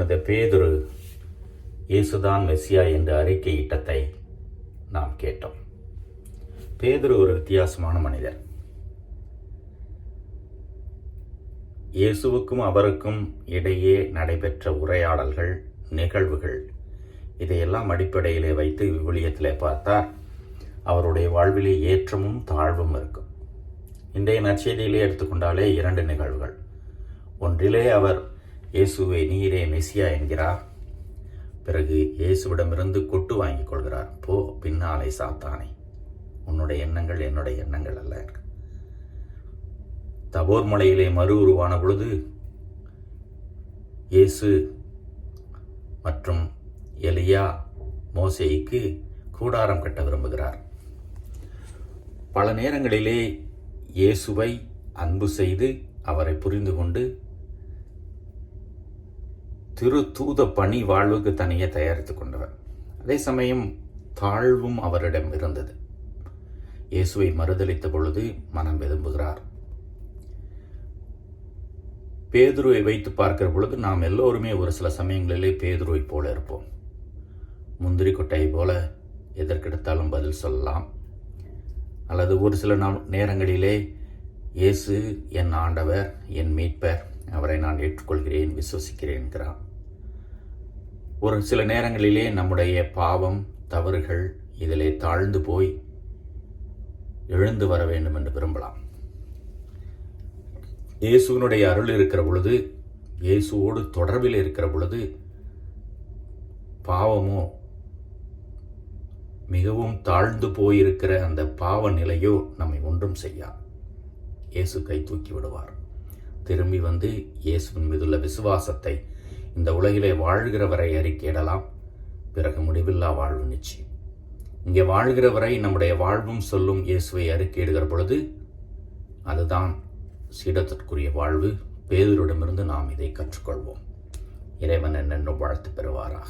புனித பேதுரு இயேசுதான் மெஸ்ஸியா என்று அறிக்கையிட்டதை நாம் கேட்டோம். பேதுரு ஒரு வித்தியாசமான மனிதர். இயேசுவுக்கும் அவருக்கும் இடையே நடைபெற்ற உரையாடல்கள் நிகழ்வுகள் இதையெல்லாம் அடிப்படையிலே வைத்து விவிலியத்திலே பார்த்தார். அவருடைய வாழ்விலே ஏற்றமும் தாழ்வும் இருக்கும். இன்றைய நற்செய்தியிலே எடுத்துக்கொண்டாலே இரண்டு நிகழ்வுகள். ஒன்றிலே அவர் இயேசுவை நீரே மெசியா என்கிறார். பிறகு இயேசுவிடமிருந்து கொட்டு வாங்கிக் கொள்கிறார். போ பின்னாலே சாத்தானே. உன்னுடைய எண்ணங்கள் என்னுடைய எண்ணங்கள் அல்ல. தபோர் மலையிலே மறு உருவான பொழுது இயேசு மற்றும் எலியா மோசேய்க்கு கூடாரம் கட்ட விரும்புகிறார். பல நேரங்களிலே இயேசுவை அன்பு செய்து அவரை புரிந்து கொண்டு திரு தூத பணி வாழ்வுக்கு தனியே தயாரித்து கொண்டவர். அதே சமயம் தாழ்வும் அவரிடம் இருந்தது. இயேசுவை மறுதளித்த பொழுது மனம் விரும்புகிறார் பேதுருவை வைத்து பார்க்கிற பொழுது நாம் எல்லோருமே ஒரு சில சமயங்களிலே பேதுருவை போல இருப்போம். முந்திரி கொட்டையை போல எதற்கெடுத்தாலும் பதில் சொல்லலாம். அல்லது ஒரு சில நேரங்களிலே இயேசு என் ஆண்டவர் என் மீட்பர் அவரை நான் ஏற்றுக்கொள்கிறேன் விசுவசிக்கிறேன் என்கிறான் ஒரு சில நேரங்களிலே நம்முடைய பாவம் தவறுகள் இதிலே தாழ்ந்து போய் எழுந்து வர வேண்டும் என்று விரும்பலாம். இயேசுவினுடைய அருள் இருக்கிற பொழுது இயேசுவோடு தொடர்பில் இருக்கிற பொழுது பாவமோ மிகவும் தாழ்ந்து போயிருக்கிற அந்த பாவ நிலையோ நம்மை ஒன்றும் செய்யா இயேசு கை தூக்கி விடுவார். திரும்பி வந்து இயேசுவின் மீதுள்ள விசுவாசத்தை இந்த உலகிலே வாழ்கிற வரை அறிக்கையிடலாம் பிறகு முடிவில்லா வாழ்வு நிச்சயம். இங்கே வாழ்கிற வரை நம்முடைய வாழ்வும் சொல்லும் இயேசுவை அறிக்கையிடுகிற பொழுது அதுதான் சீடத்திற்குரிய வாழ்வு. பேதரிடமிருந்து நாம் இதை கற்றுக்கொள்வோம். இறைவன் என்னென்றும் வாழ்த்து பெறுவாராக.